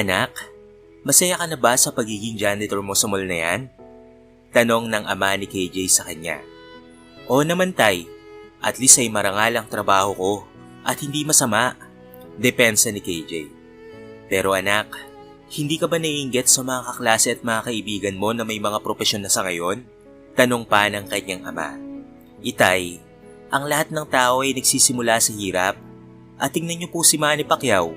Anak, masaya ka na ba sa pagiging janitor mo sa mall na yan? Tanong ng ama ni KJ sa kanya. Oo naman tay, at least ay marangal ang trabaho ko at hindi masama. Depensa ni KJ. Pero anak, hindi ka ba naiinggit sa mga kaklase at mga kaibigan mo na may mga propesyon na sa ngayon? Tanong pa ng kanyang ama. Itay, ang lahat ng tao ay nagsisimula sa hirap. At tingnan niyo po si Manny Pacquiao.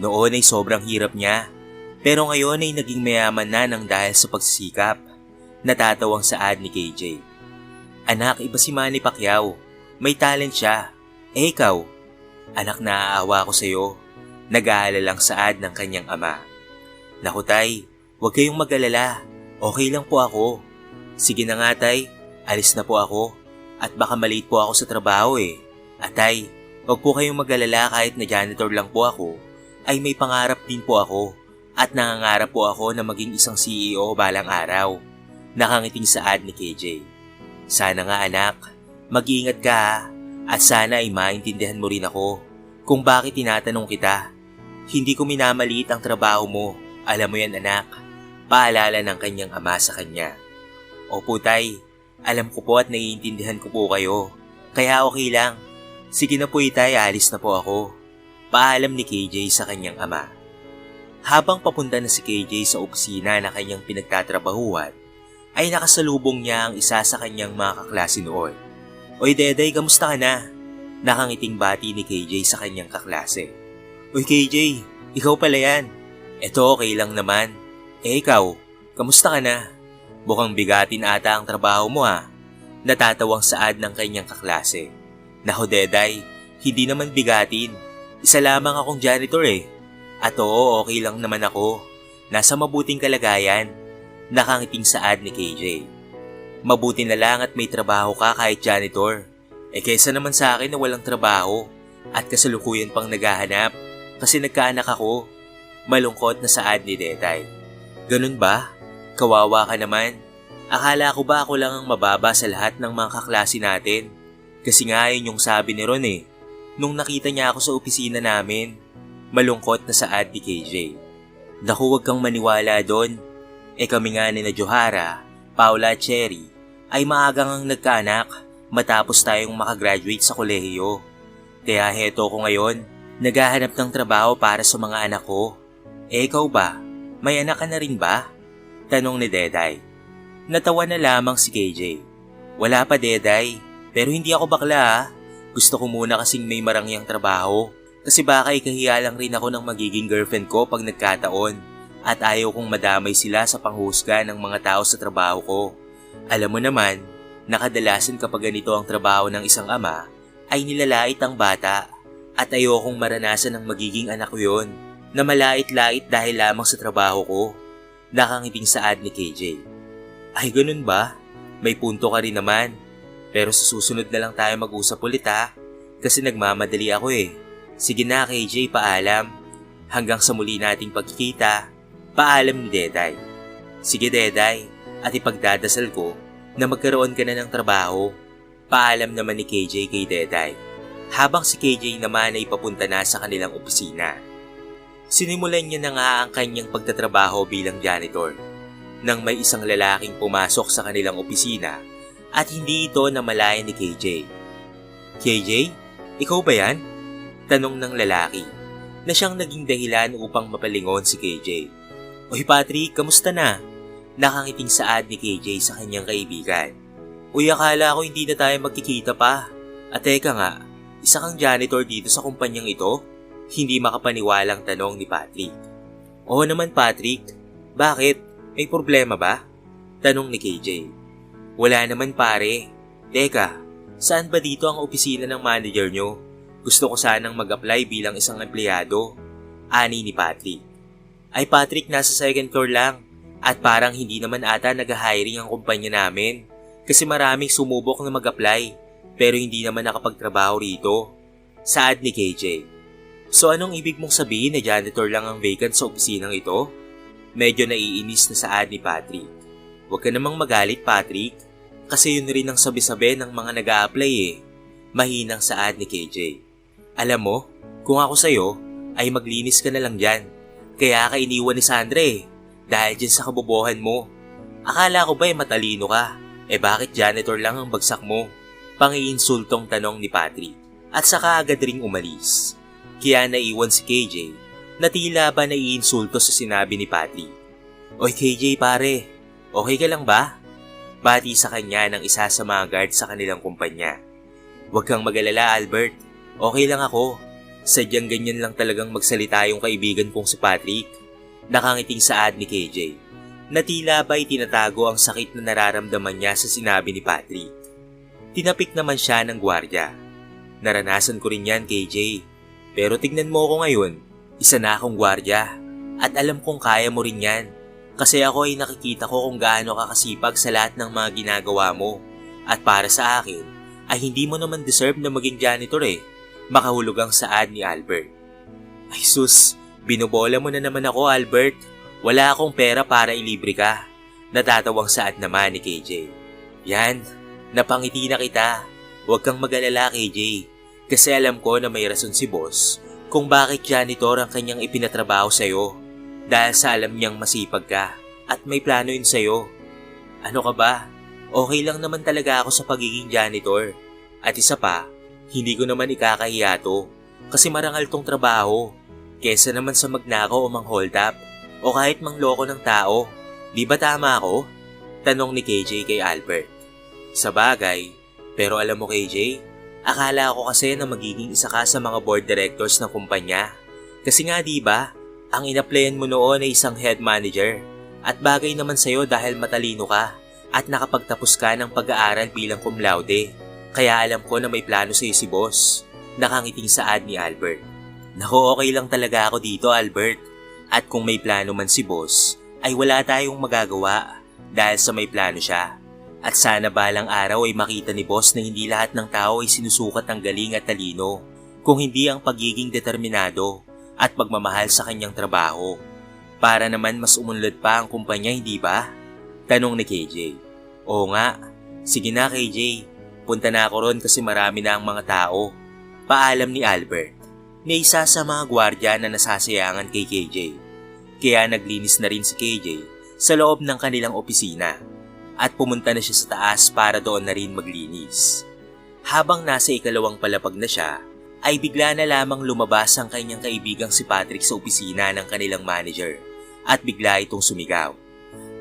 Noon ay sobrang hirap niya. Pero ngayon ay naging mayaman na ng dahil sa pagsisikap. Natatawang saad ni KJ. Anak, iba si Manny Pacquiao. May talent siya. Eh ikaw, anak naaawa ko sa'yo. Nag-aalala lang saad ng kanyang ama. Naku tay, huwag kayong mag-alala. Okay lang po ako. Sige na nga tay, alis na po ako. At baka maliit po ako sa trabaho eh. At tay, huwag po kayong mag-alala kahit na janitor lang po ako, ay may pangarap din po ako. At nangangarap po ako na maging isang CEO balang araw. Nakangiting saad ni KJ. Sana nga anak, mag-iingat ka at sana ay maintindihan mo rin ako kung bakit tinatanong kita. Hindi ko minamaliit ang trabaho mo, alam mo yan anak. Paalala ng kanyang ama sa kanya. Opo tay, alam ko po at naiintindihan ko po kayo. Kaya okay lang. Sige na po itay, alis na po ako. Paalam ni KJ sa kanyang ama. Habang papunta na si KJ sa opisina na kanyang pinagtatrabahuan, ay nakasalubong niya ang isa sa kanyang mga kaklase noon. Oy Deday, kamusta ka na? Nakangiting bati ni KJ sa kanyang kaklase. Uy KJ, ikaw pala yan. Eto okay lang naman. Eh ikaw, kamusta ka na? Mukhang bigatin ata ang trabaho mo ha. Natatawang saad ng kanyang kaklase. Naho Deday, hindi naman bigatin. Isa lamang akong janitor eh. At oo, okay lang naman ako. Nasa mabuting kalagayan. Nakangiting saad ni KJ. Mabuti na lang at may trabaho ka kahit janitor. Eh kesa naman sa akin na walang trabaho at kasalukuyan pang naghahanap kasi nagkaanak ako. Malungkot na saad ni Detay. Ganun ba? Kawawa ka naman. Akala ko ba ako lang ang mababa sa lahat ng mga kaklase natin? Kasi nga yun yung sabi ni Ron eh. Nung nakita niya ako sa opisina namin. Malungkot na saad ni KJ. Naku, huwag kang maniwala doon. Eh kami nga ni na Johara, Paula at Cherry, ay maagang ang nagkaanak matapos tayong makagraduate sa kolehiyo. Kaya heto ko ngayon, naghahanap ng trabaho para sa mga anak ko. Eh ikaw ba? May anak ka na rin ba? Tanong ni Deday. Natawa na lamang si KJ. Wala pa Deday, pero hindi ako bakla ha. Gusto ko muna kasing may marangyang trabaho. Kasi baka ikahiya lang rin ako ng magiging girlfriend ko pag nagkataon. At ayaw kong madamay sila sa panghusga ng mga tao sa trabaho ko. Alam mo naman, nakadalasan kapag ganito ang trabaho ng isang ama, ay nilalait ang bata. At ayokong maranasan ng magiging anak ko yon na malait-lait dahil lamang sa trabaho ko. Nakangiting saad ni KJ. Ay ganun ba? May punto ka rin naman. Pero susunod na lang tayo mag-usap ulit ha. Kasi nagmamadali ako eh. Sige na KJ, paalam. Hanggang sa muli nating pagkikita. Paalam ni Deday. Sige Deday, at ipagdadasal ko na magkaroon ka na ng trabaho. Paalam naman ni KJ kay Deday. Habang si KJ naman ay papunta na sa kanilang opisina. Sinimulan niya na nga ang kanyang pagtatrabaho bilang janitor nang may isang lalaking pumasok sa kanilang opisina at hindi ito namalayan ni KJ. KJ, ikaw ba yan? Tanong ng lalaki na siyang naging dahilan upang mapalingon si KJ. Oy Patrick, kamusta na? Nakangiting saad ni KJ sa kanyang kaibigan. Uy, akala ko hindi na tayo magkikita pa. At teka nga, isa kang janitor dito sa kumpanyang ito? Hindi makapaniwalang tanong ni Patrick. Oo naman Patrick, bakit? May problema ba? Tanong ni KJ. Wala naman pare. Teka, saan ba dito ang opisina ng manager nyo? Gusto ko sanang mag-apply bilang isang empleyado. Ani ni Patrick. Ay Patrick, nasa second floor lang. At parang hindi naman ata nag-hiring ang kumpanya namin. Kasi maraming sumubok na mag-apply. Pero hindi naman nakapagtrabaho rito. Saad ni KJ. So anong ibig mong sabihin na janitor lang ang vacant sa opisinang ito? Medyo naiinis na saad ni Patrick. Huwag ka namang magalit Patrick. Kasi yun rin ang sabi-sabi ng mga nag apply eh. Mahinang saad ni KJ. Alam mo, kung ako sa'yo, ay maglinis ka na lang dyan. Kaya ka iniwan ni Sandra eh, dahil dyan sa kabobohan mo. Akala ko ba eh matalino ka? Eh bakit janitor lang ang bagsak mo? Pangiinsultong tanong ni Patrick at saka agad ring umalis. Kaya naiwan si KJ na tila ba naiinsulto sa sinabi ni Patrick. Oy KJ pare, okay ka lang ba? Bati sa kanya ng isa sa mga guard sa kanilang kumpanya. Huwag kang magalala Albert, okay lang ako. Sadyang ganyan lang talagang magsalita yung kaibigan kong si Patrick. Nakangiting saad ni KJ na tila ba'y tinatago ang sakit na nararamdaman niya sa sinabi ni Patrick. Tinapik naman siya ng gwardya. Naranasan ko rin yan, KJ. Pero tignan mo ako ngayon, isa na akong gwardya. At alam kong kaya mo rin yan. Kasi ako ay nakikita ko kung gaano ka kasipag sa lahat ng mga ginagawa mo. At para sa akin, ay hindi mo naman deserve na maging janitor eh. Makahulog ang saad ni Albert. Ay sus, binubola mo na naman ako Albert. Wala akong pera para ilibre ka. Natatawang saad naman ni KJ. Yan, napangiti na kita. Huwag kang mag-alala KJ. Kasi alam ko na may rason si boss kung bakit janitor ang kanyang ipinatrabaho sa'yo. Dahil sa alam niyang masipag ka at may plano yun sa'yo. Ano ka ba? Okay lang naman talaga ako sa pagiging janitor. At isa pa, hindi ko naman ikakahiya to kasi marangal tong trabaho. Kesa naman sa magnakaw o mang hold up o kahit mangloko ng tao. Di ba tama ako? Tanong ni KJ kay Albert. Sa bagay, pero alam mo KJ, akala ko kasi na magiging isa ka sa mga board directors ng kumpanya. Kasi nga di ba, ang inaplayan mo noon ay isang head manager at bagay naman sa'yo dahil matalino ka at nakapagtapos ka ng pag-aaral bilang cum laude. Kaya alam ko na may plano sa'yo si boss. Nakangiting saad ni Albert. Naku, okay lang talaga ako dito, Albert. At kung may plano man si boss, ay wala tayong magagawa dahil sa may plano siya. At sana balang araw ay makita ni boss na hindi lahat ng tao ay sinusukat ng galing at talino, kung hindi ang pagiging determinado at pagmamahal sa kanyang trabaho. Para naman mas umunlad pa ang kumpanya, hindi ba? Tanong ni KJ. Oo nga. Sige na KJ, punta na ako ron kasi marami na ang mga tao. Paalam ni Albert na isa sa mga gwardya na nasasayangan kay KJ. Kaya naglinis na rin si KJ sa loob ng kanilang opisina at pumunta na siya sa taas para doon na rin maglinis. Habang nasa ikalawang palapag na siya, ay bigla na lamang lumabas ang kanyang kaibigang si Patrick sa opisina ng kanilang manager at bigla itong sumigaw.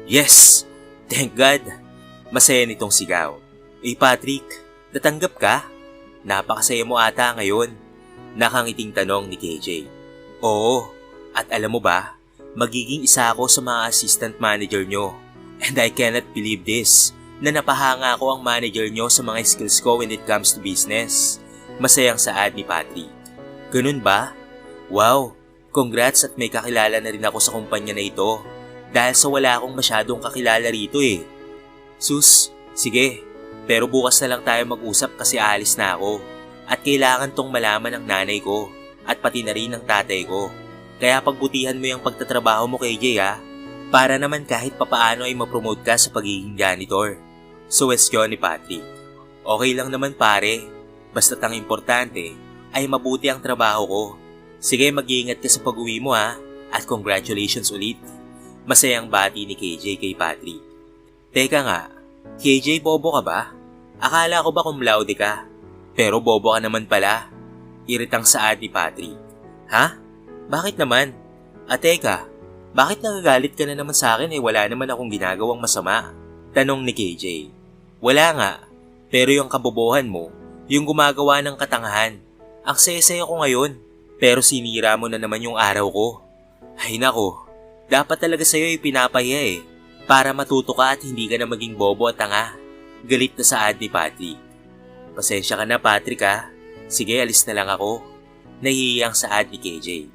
Yes! Thank God! Masaya nitong sigaw. Eh Patrick, natanggap ka? Napakasaya mo ata ngayon. Nakangiting tanong ni KJ. Oo, at alam mo ba, magiging isa ako sa mga assistant manager nyo. And I cannot believe this, na napahanga ko ang manager nyo sa mga skills ko when it comes to business. Masayang saad ni Patrick. Ganun ba? Wow, congrats at may kakilala na rin ako sa kumpanya na ito. Dahil sa wala akong masyadong kakilala rito eh. Sus, sige, pero bukas na lang tayo mag-usap kasi alis na ako. At kailangan tong malaman ng nanay ko at pati na rin ng tatay ko. Kaya pagbutihan mo yung pagtatrabaho mo kay Jay ha. Para naman kahit papaano ay mapromote ka sa pagiging janitor. So question ni Patrick. Okay lang naman pare. Basta't ang importante ay mabuti ang trabaho ko. Sige mag-iingat ka sa pag-uwi mo ha. At congratulations ulit. Masayang bati ni KJ kay Patrick. Teka nga, KJ bobo ka ba? Akala ko ba cum laude ka? Pero bobo ka naman pala. Iritang saad ni Patrick. Ha? Bakit naman? At teka, bakit nagagalit ka na naman sa akin eh wala naman akong ginagawang masama? Tanong ni KJ. Wala nga, pero yung kabobohan mo, yung gumagawa ng katangahan. Ang saya ko ngayon, pero sinira mo na naman yung araw ko. Ay nako, dapat talaga sa'yo ipinapahiya eh, para matuto ka at hindi ka na maging bobo at tanga. Galit na saad ni Patrick. Pasensya ka na Patrick ha, sige alis na lang ako. Nahihiyang saad ni KJ.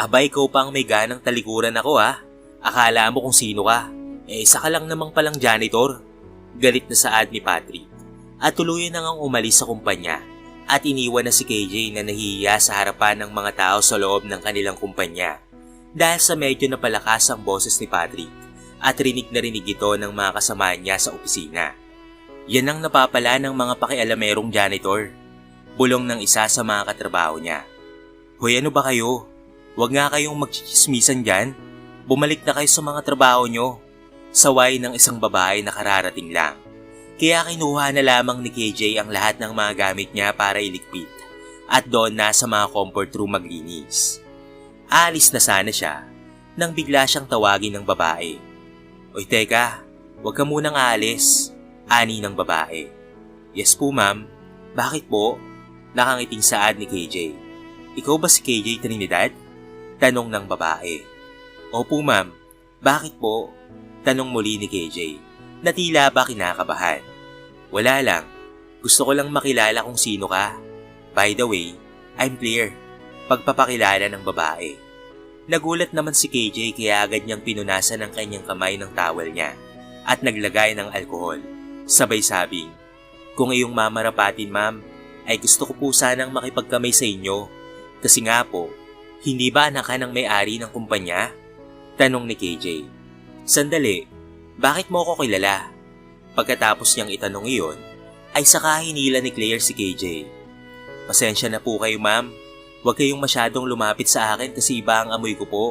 Abay ko pang may ganang talikuran ako ha. Akala mo kung sino ka. Eh isa ka lang namang palang janitor. Galit na saad ni Patrick. At tuluyan na ngang umalis sa kumpanya. At iniwan na si KJ na nahihiya sa harapan ng mga tao sa loob ng kanilang kumpanya. Dahil sa medyo napalakas ang boses ni Patrick. At rinig na rinig ito ng mga kasama niya sa opisina. Yan ang napapala ng mga pakialamerong janitor. Bulong ng isa sa mga katrabaho niya. Hoy ano ba kayo? Huwag nga kayong magchichismisan dyan. Bumalik na kayo sa mga trabaho nyo. Saway ng isang babae na kararating lang. Kaya kinuha na lamang ni KJ ang lahat ng mga gamit niya para iligpit at doon na sa mga comfort room maglinis. Alis na sana siya nang bigla siyang tawagin ng babae. Oy teka, huwag ka munang aalis, ani ng babae. Yes po ma'am, bakit po? Nakangiting saad ni KJ. Ikaw ba si KJ Trinidad? Tanong ng babae. Opo ma'am, bakit po? Tanong muli ni KJ. Na tila ba kinakabahan? Wala lang, gusto ko lang makilala kung sino ka. By the way, I'm clear. Pagpapakilala ng babae. Nagulat naman si KJ kaya agad niyang pinunasan ang kanyang kamay ng towel niya at naglagay ng alkohol. Sabay sabing, Kung iyong mamarapatin ma'am, ay gusto ko po sanang makipagkamay sa inyo. Kasi nga po, hindi ba anak ka ng may-ari ng kumpanya? Tanong ni KJ. Sandali, bakit mo ako kilala? Pagkatapos niyang itanong iyon, ay saka hinila ni Claire si KJ. Pasensya na po kayo ma'am, Huwag kayong masyadong lumapit sa akin kasi iba ang amoy ko po.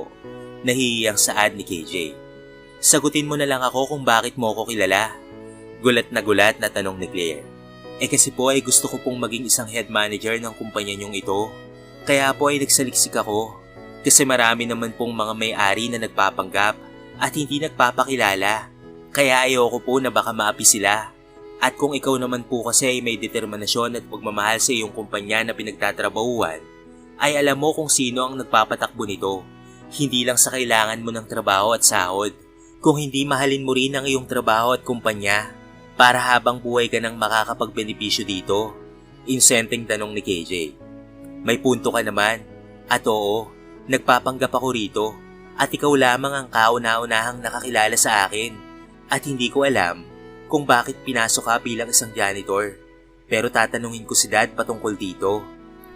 Nahihiyang saad ni KJ. Sagutin mo na lang ako kung bakit mo ako kilala. Gulat na gulat na tanong ni Claire. Eh kasi po ay gusto ko pong maging isang head manager ng kumpanya niyong ito. Kaya po ay nagsaliksik ako. Kasi marami naman pong mga may-ari na nagpapanggap at hindi nagpapakilala. Kaya ayoko po na baka maapi sila. At kung ikaw naman po kasi ay may determinasyon at pagmamahal sa iyong kumpanya na pinagtatrabahuan, ay alam mo kung sino ang nagpapatakbo nito. Hindi lang sa kailangan mo ng trabaho at sahod, kung hindi mahalin mo rin ang iyong trabaho at kumpanya para habang buhay ka nang makakapagbenepisyo dito. Insenteng tanong ni KJ. May punto ka naman. At oo, nagpapanggap ako rito at ikaw lamang ang kauna-unahang nakakilala sa akin at hindi ko alam kung bakit pinasok ka bilang isang janitor. Pero tatanungin ko si dad patungkol dito.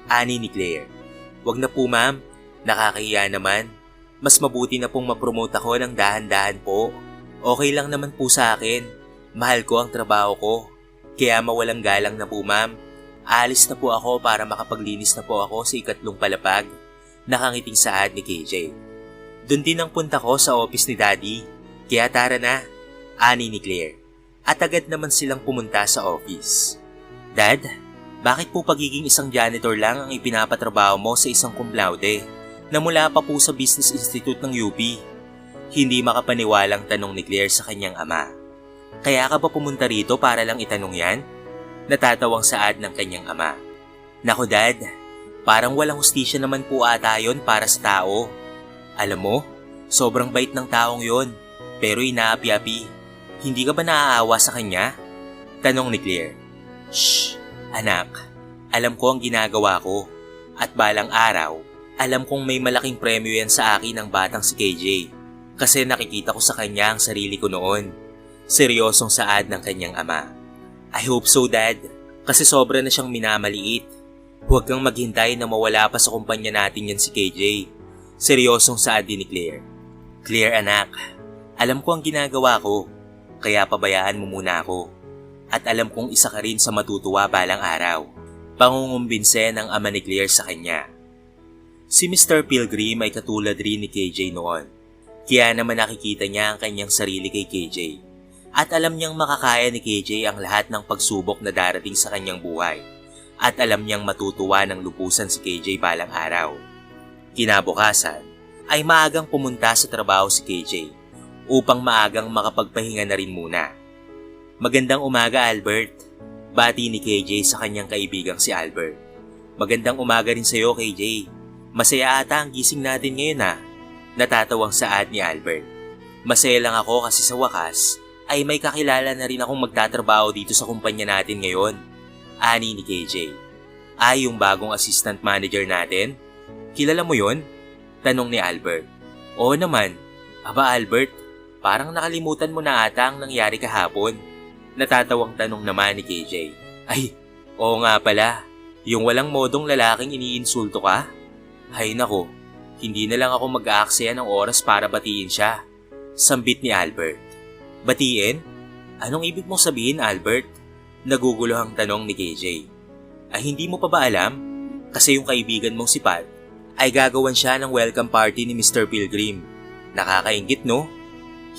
Ani ni Claire. Wag na po ma'am, nakakahiya naman. Mas mabuti na pong mapromote ako ng dahan-dahan po. Okay lang naman po sa akin. Mahal ko ang trabaho ko. Kaya mawalang galang na po ma'am. Alis na po ako para makapaglinis na po ako sa ikatlong palapag. Nakangiting saad ni KJ. Doon din ang punta ko sa office ni Daddy. Kaya tara na, ani ni Claire. At agad naman silang pumunta sa office. Dad, bakit po pagiging isang janitor lang ang ipinapatrabaho mo sa isang cum laude na mula pa po sa Business Institute ng UP? Hindi makapaniwalang tanong ni Claire sa kanyang ama. Kaya ka ba pumunta rito para lang itanong yan? Natatawang saad ng kanyang ama. Nako dad, parang walang hustisya naman po ata yon para sa tao. Alam mo, sobrang bait ng taong yon, pero inaapi-api. Hindi ka ba naaawa sa kanya? Tanong ni Claire. Shh! Anak, alam ko ang ginagawa ko at balang araw, alam kong may malaking premyo yan sa akin ng batang si KJ kasi nakikita ko sa kanya ang sarili ko noon. Seryosong saad ng kanyang ama. I hope so dad, kasi sobra na siyang minamaliit. Huwag kang maghintay na mawala pa sa kumpanya natin yan si KJ. Seryosong saad din ni Claire. Claire anak, alam ko ang ginagawa ko, kaya pabayaan mo muna ako at alam kong isa ka rin sa matutuwa balang araw. Pangungumbinse ng ama ni Claire sa kanya. Si Mr. Pilgrim ay katulad rin ni KJ noon. Kaya naman nakikita niya ang kanyang sarili kay KJ. At alam niyang makakaya ni KJ ang lahat ng pagsubok na darating sa kanyang buhay. At alam niyang matutuwa ng lupusan si KJ balang araw. Kinabukasan, ay maagang pumunta sa trabaho si KJ upang maagang makapagpahinga na rin muna. Magandang umaga Albert. Bati ni KJ sa kanyang kaibigang si Albert. Magandang umaga rin sa iyo KJ. Masaya ata ang gising natin ngayon ha. Natatawang saad ni Albert. Masaya lang ako kasi sa wakas ay may kakilala na rin akong magtatrabaho dito sa kumpanya natin ngayon. Ani ni KJ. Ay yung bagong assistant manager natin? Kilala mo yon? Tanong ni Albert. Oo naman. Aba Albert, parang nakalimutan mo na ata ang nangyari kahapon. Natatawang tanong naman ni KJ. Ay, oo nga pala. Yung walang modong lalaking iniinsulto ka? Hay nako, hindi na lang ako mag-aaksaya ng oras para batiin siya. Sambit ni Albert. Batiin? Anong ibig mong sabihin, Albert? Naguguluhang tanong ni KJ. Ay hindi mo pa ba alam? Kasi yung kaibigan mong si Pat ay gagawan siya ng welcome party ni Mr. Pilgrim. Nakakaingit no?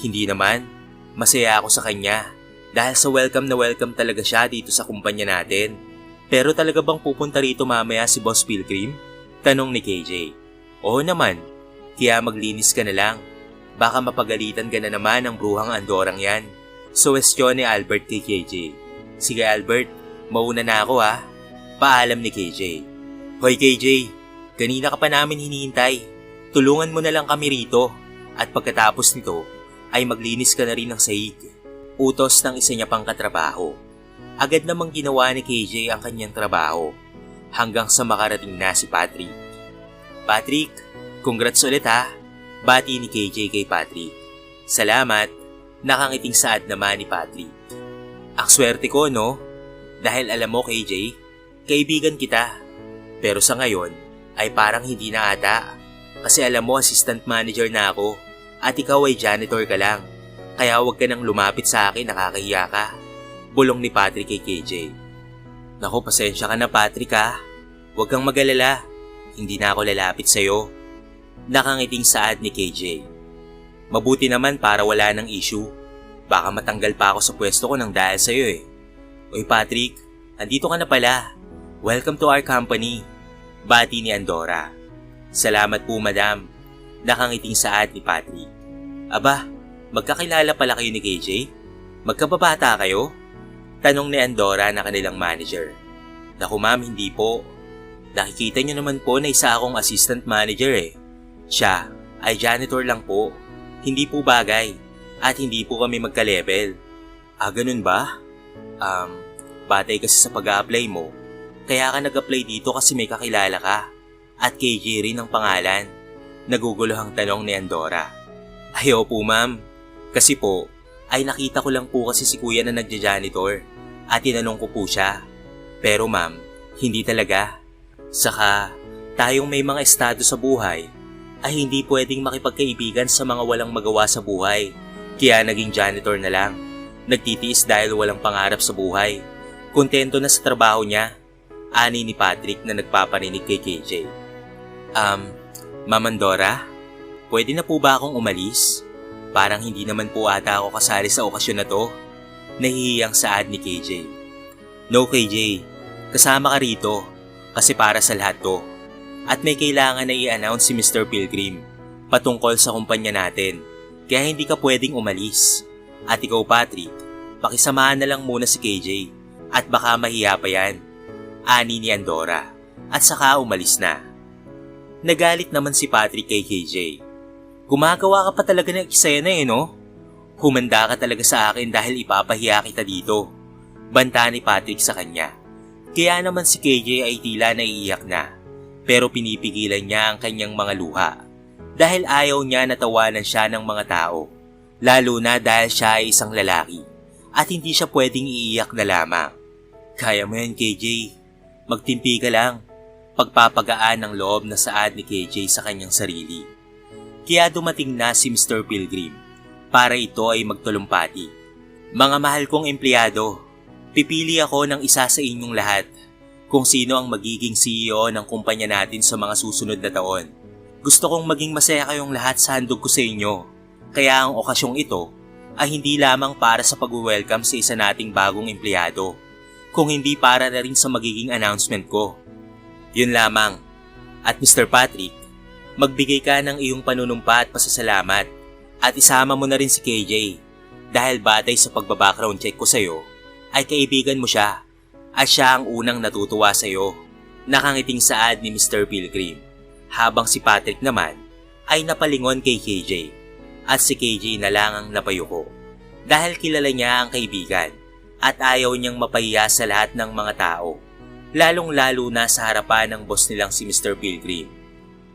Hindi naman. Masaya ako sa kanya dahil sa welcome na welcome talaga siya dito sa kumpanya natin. Pero talaga bang pupunta rito mamaya si Boss Pilgrim? Tanong ni KJ. Oo naman, kaya maglinis ka na lang. Baka mapagalitan ka na naman ng bruhang Andorang yan. Suwestyon ni Albert kay KJ. Sige Albert, mauna na ako ha. Paalam ni KJ. Hoy KJ, kanina ka pa namin hinihintay. Tulungan mo na lang kami rito. At pagkatapos nito, ay maglinis ka na rin ng sahig. Utos ng isa niya pang katrabaho. Agad namang ginawa ni KJ ang kanyang trabaho hanggang sa makarating na si Patrick. Patrick, congrats ulit ha. Bati ni KJ kay Patrick. Salamat, nakangiting saad naman ni Patrick. Ang swerte ko no, dahil alam mo KJ, kaibigan kita. Pero sa ngayon, ay parang hindi na ata. Kasi alam mo assistant manager na ako at ikaw ay janitor ka lang. Kaya huwag ka nang lumapit sa akin, nakakahiya ka. Bulong ni Patrick kay KJ. Naku, pasensya ka na Patrick ha. Huwag kang magalala. Hindi na ako lalapit sa'yo. Nakangiting saad ni KJ. Mabuti naman para wala ng issue. Baka matanggal pa ako sa pwesto ko ng dahil sa'yo eh. Uy Patrick, andito ka na pala. Welcome to our company. Bati ni Andorra. Salamat po madam. Nakangiting saad ni Patrick. Aba, magkakilala pala kayo ni KJ? Magkababata kayo? Tanong ni Andorra na kanilang manager. Naku ma'am, hindi po. Nakikita niyo naman po na isa akong assistant manager eh. Siya ay janitor lang po. Hindi po bagay. At hindi po kami magka-level. Ah, ganun ba? Um, batay kasi sa pag apply mo. Kaya ka nag-apply dito kasi may kakilala ka. At KJ rin ang pangalan. Naguguluhang tanong ni Andorra. Ayaw po ma'am. Kasi po, ay nakita ko lang po kasi si kuya na nagja-janitor. At tinanong ko po siya. Pero ma'am, hindi talaga. Saka, tayong may mga estado sa buhay, ay hindi pwedeng makipagkaibigan sa mga walang magawa sa buhay. Kaya naging janitor na lang. Nagtitiis dahil walang pangarap sa buhay. Kontento na sa trabaho niya. Ani ni Patrick na nagpaparinig kay KJ. Um, Mamandora, pwede na po ba akong umalis? Parang hindi naman po ata ako kasali sa okasyon na to. Nahihiyang saad ni KJ. No KJ, kasama ka rito kasi para sa lahat to. At may kailangan na i-announce si Mr. Pilgrim patungkol sa kumpanya natin. Kaya hindi ka pwedeng umalis. At ikaw Patrick, pakisamahan na lang muna si KJ at baka mahiya pa yan. Ani ni Andorra at saka umalis na. Nagalit naman si Patrick kay KJ. Gumagawa ka pa talaga ng eksena eh no? Humanda ka talaga sa akin dahil ipapahiya kita dito. Banta ni Patrick sa kanya. Kaya naman si KJ ay tila naiiyak na. Pero pinipigilan niya ang kanyang mga luha. Dahil ayaw niya natawanan siya ng mga tao. Lalo na dahil siya ay isang lalaki. At hindi siya pwedeng iiyak na lamang. Kaya mo yan KJ. Magtimpi ka lang. Pagpapagaan ng loob na saad ni KJ sa kanyang sarili. Kaya dumating na si Mr. Pilgrim para ito ay magtulumpati. Mga mahal kong empleyado, pipili ako ng isa sa inyong lahat kung sino ang magiging CEO ng kumpanya natin sa mga susunod na taon. Gusto kong maging masaya kayong lahat sa handog ko sa inyo. Kaya ang okasyong ito ay hindi lamang para sa pag-welcome sa isa nating bagong empleyado, kung hindi para na rin sa magiging announcement ko. Yun lamang. At Mr. Patrick, magbigay ka ng iyong panunumpa at pasasalamat at isama mo na rin si KJ dahil batay sa pagbabackground check ko sa'yo ay kaibigan mo siya at siya ang unang natutuwa sa'yo. Nakangiting saad ni Mr. Pilgrim habang si Patrick naman ay napalingon kay KJ at si KJ na lang ang napayuko dahil kilala niya ang kaibigan at ayaw niyang mapahiya sa lahat ng mga tao lalong-lalo na sa harapan ng boss nilang si Mr. Pilgrim.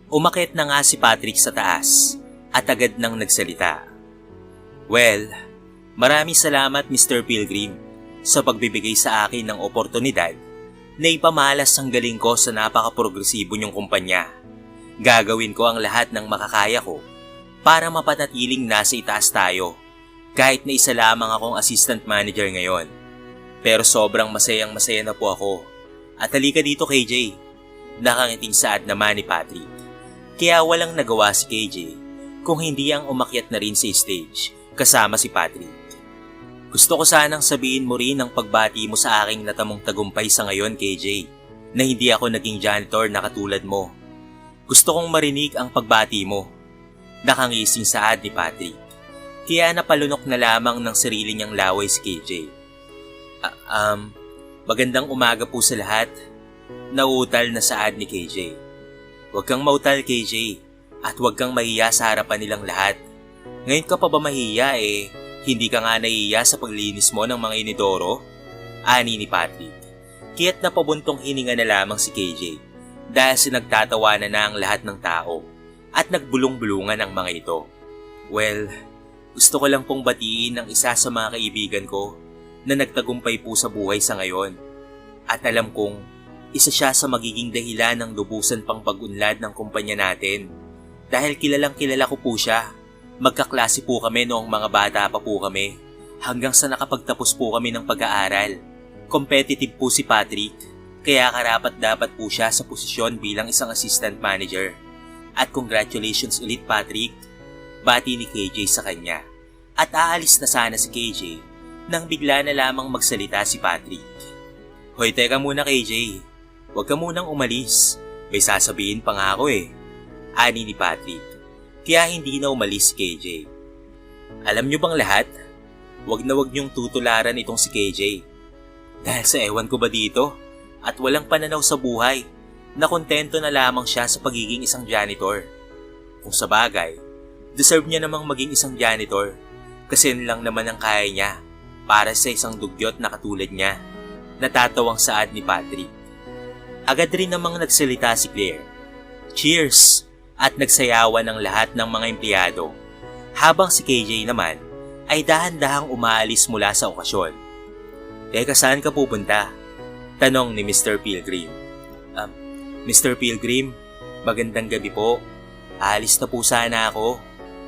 Umakit na nga si Patrick sa taas at agad nang nagsalita. Well, maraming salamat Mr. Pilgrim sa pagbibigay sa akin ng oportunidad na ipamalas ang galing ko sa napaka-progresibo niyong kumpanya. Gagawin ko ang lahat ng makakaya ko para mapanatiling nasa itaas tayo kahit na isa lamang akong assistant manager ngayon. Pero sobrang masayang masaya na po ako. At halika dito KJ. Nakangiting saad naman ni Patrick. Kaya walang nagawa si KJ kung hindi ang umakyat na rin sa stage kasama si Patrick. Gusto ko sanang sabihin mo rin ang pagbati mo sa aking natamong tagumpay sa ngayon, KJ, na hindi ako naging janitor na katulad mo. Gusto kong marinig ang pagbati mo. Nakangising saad ni Patrick. Kaya napalunok na lamang ng sarili niyang laway si KJ. Ah, um, magandang umaga po sa lahat. Nauutal na saad ni KJ. Huwag kang mautal KJ at huwag kang mahiya sa harapan nilang lahat. Ngayon ka pa ba mahiya eh? Hindi ka nga nahiya sa paglinis mo ng mga inidoro? Ani ni Patrick. Kiat na pabuntong hininga na lamang si KJ dahil sinagtatawanan na ang lahat ng tao at nagbulong-bulungan ang mga ito. Well, gusto ko lang pong batiin ang isa sa mga kaibigan ko na nagtagumpay po sa buhay sa ngayon. At alam kong isa siya sa magiging dahilan ng lubusan pang pag-unlad ng kumpanya natin. Dahil kilalang kilala ko po siya. Magkaklase po kami noong mga bata pa po kami. Hanggang sa nakapagtapos po kami ng pag-aaral. Competitive po si Patrick. Kaya karapat dapat po siya sa posisyon bilang isang assistant manager. At congratulations ulit Patrick. Bati ni KJ sa kanya. At aalis na sana si KJ nang bigla na lamang magsalita si Patrick. Hoy, teka muna KJ. Huwag ka munang umalis. May sasabihin pa nga ako eh. Ani ni Patrick. Kaya hindi na umalis si KJ. Alam niyo bang lahat? Huwag na huwag niyong tutularan itong si KJ. Dahil sa ewan ko ba dito at walang pananaw sa buhay na kontento na lamang siya sa pagiging isang janitor. Kung sa bagay, deserve niya namang maging isang janitor kasi lang naman ang kaya niya para sa isang dugyot na katulad niya. Natatawang saad ni Patrick. Agad rin namang nagsalita si Claire. Cheers! At nagsayawan ng lahat ng mga empleyado. Habang si KJ naman ay dahan-dahang umaalis mula sa okasyon. Teka saan ka pupunta? Tanong ni Mr. Pilgrim. Um, Mr. Pilgrim, magandang gabi po. Aalis na po sana ako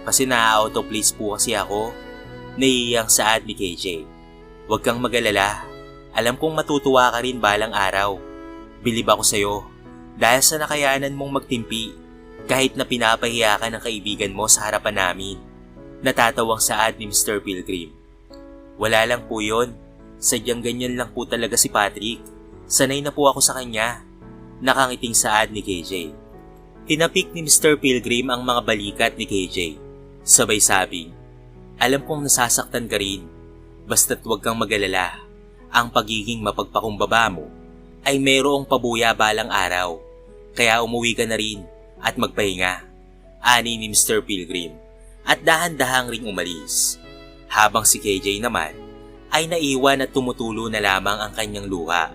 kasi na-out of place po kasi ako. Naiyang saad ni KJ. Huwag kang magalala. Alam kong matutuwa ka rin balang araw Bilib ako sa'yo dahil sa nakayanan mong magtimpi kahit na pinapahiya ka ng kaibigan mo sa harapan namin. Natatawang saad ni Mr. Pilgrim. Wala lang po yon. Sadyang ganyan lang po talaga si Patrick. Sanay na po ako sa kanya. Nakangiting saad ni KJ. Tinapik ni Mr. Pilgrim ang mga balikat ni KJ. Sabay sabing, Alam kong nasasaktan ka rin. Basta't huwag kang magalala. Ang pagiging mapagpakumbaba mo ay mayroong pabuya balang araw. Kaya umuwi ka na rin at magpahinga. Ani ni Mr. Pilgrim at dahan-dahang ring umalis. Habang si KJ naman ay naiwan at tumutulo na lamang ang kanyang luha.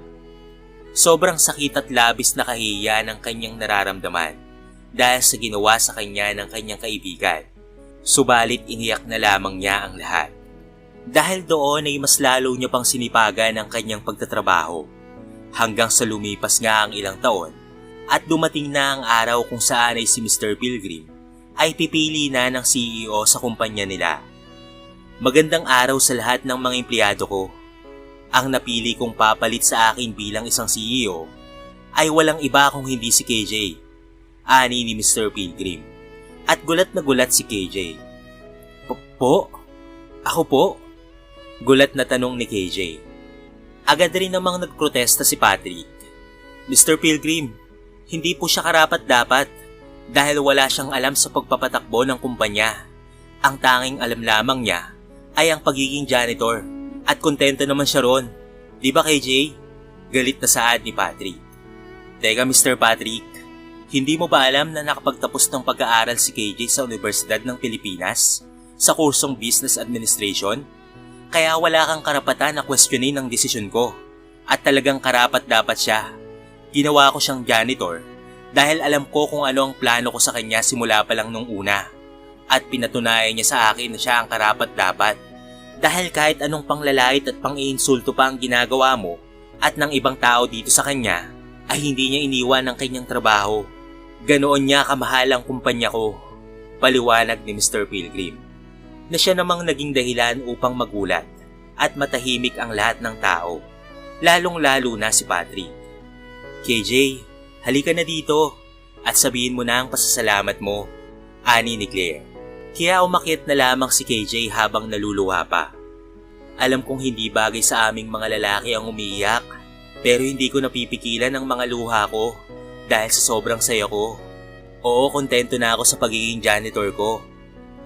Sobrang sakit at labis na kahiya ng kanyang nararamdaman dahil sa ginawa sa kanya ng kanyang kaibigan. Subalit iniyak na lamang niya ang lahat. Dahil doon ay mas lalo niya pang sinipagan ang kanyang pagtatrabaho hanggang sa lumipas nga ang ilang taon at dumating na ang araw kung saan ay si Mr. Pilgrim ay pipili na ng CEO sa kumpanya nila. Magandang araw sa lahat ng mga empleyado ko. Ang napili kong papalit sa akin bilang isang CEO ay walang iba kung hindi si KJ, ani ni Mr. Pilgrim. At gulat na gulat si KJ. Po? Ako po? Gulat na tanong ni KJ. Agad rin namang nagprotesta si Patrick. Mr. Pilgrim, hindi po siya karapat dapat dahil wala siyang alam sa pagpapatakbo ng kumpanya. Ang tanging alam lamang niya ay ang pagiging janitor at kontento naman siya ron. Di ba KJ? Galit na saad ni Patrick. Teka Mr. Patrick, hindi mo ba alam na nakapagtapos ng pag-aaral si KJ sa Universidad ng Pilipinas sa kursong Business Administration? Kaya wala kang karapatan na questionin ang desisyon ko. At talagang karapat dapat siya. Ginawa ko siyang janitor dahil alam ko kung ano ang plano ko sa kanya simula pa lang nung una. At pinatunayan niya sa akin na siya ang karapat dapat. Dahil kahit anong panglalait at pang-iinsulto pa ang ginagawa mo at ng ibang tao dito sa kanya, ay hindi niya iniwan ang kanyang trabaho. Ganoon niya kamahal ang kumpanya ko. Paliwanag ni Mr. Pilgrim na siya namang naging dahilan upang magulat at matahimik ang lahat ng tao, lalong-lalo na si Patrick. KJ, halika na dito. at sabihin mo na ang pasasalamat mo, ani ni Claire. Kaya umakit na lamang si KJ habang naluluha pa. Alam kong hindi bagay sa aming mga lalaki ang umiiyak, pero hindi ko napipigilan ang mga luha ko dahil sa sobrang saya ko. Oo, kontento na ako sa pagiging janitor ko.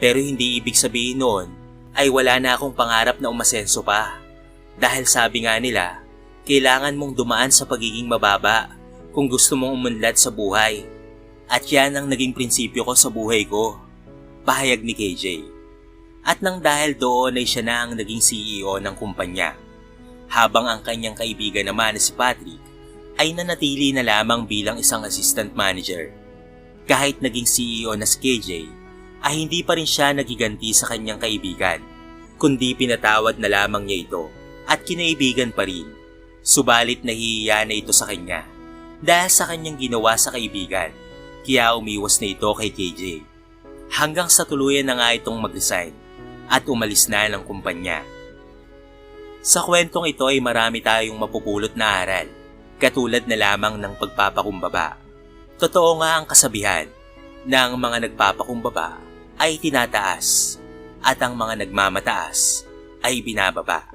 Pero hindi ibig sabihin noon ay wala na akong pangarap na umasenso pa. Dahil sabi nga nila, kailangan mong dumaan sa pagiging mababa kung gusto mong umunlad sa buhay. At yan ang naging prinsipyo ko sa buhay ko. Pahayag ni KJ. At nang dahil doon ay siya na ang naging CEO ng kumpanya. Habang ang kanyang kaibigan naman na si Patrick ay nanatili na lamang bilang isang assistant manager. Kahit naging CEO na si KJ, ay hindi pa rin siya nagiganti sa kanyang kaibigan, kundi pinatawad na lamang niya ito at kinaibigan pa rin. Subalit nahihiya na ito sa kanya dahil sa kanyang ginawa sa kaibigan, kaya umiwas na ito kay KJ. Hanggang sa tuluyan na nga itong mag-resign at umalis na ng kumpanya. Sa kwentong ito ay marami tayong mapupulot na aral, katulad na lamang ng pagpapakumbaba. Totoo nga ang kasabihan na ang mga nagpapakumbaba ay tinataas at ang mga nagmamataas ay binababa.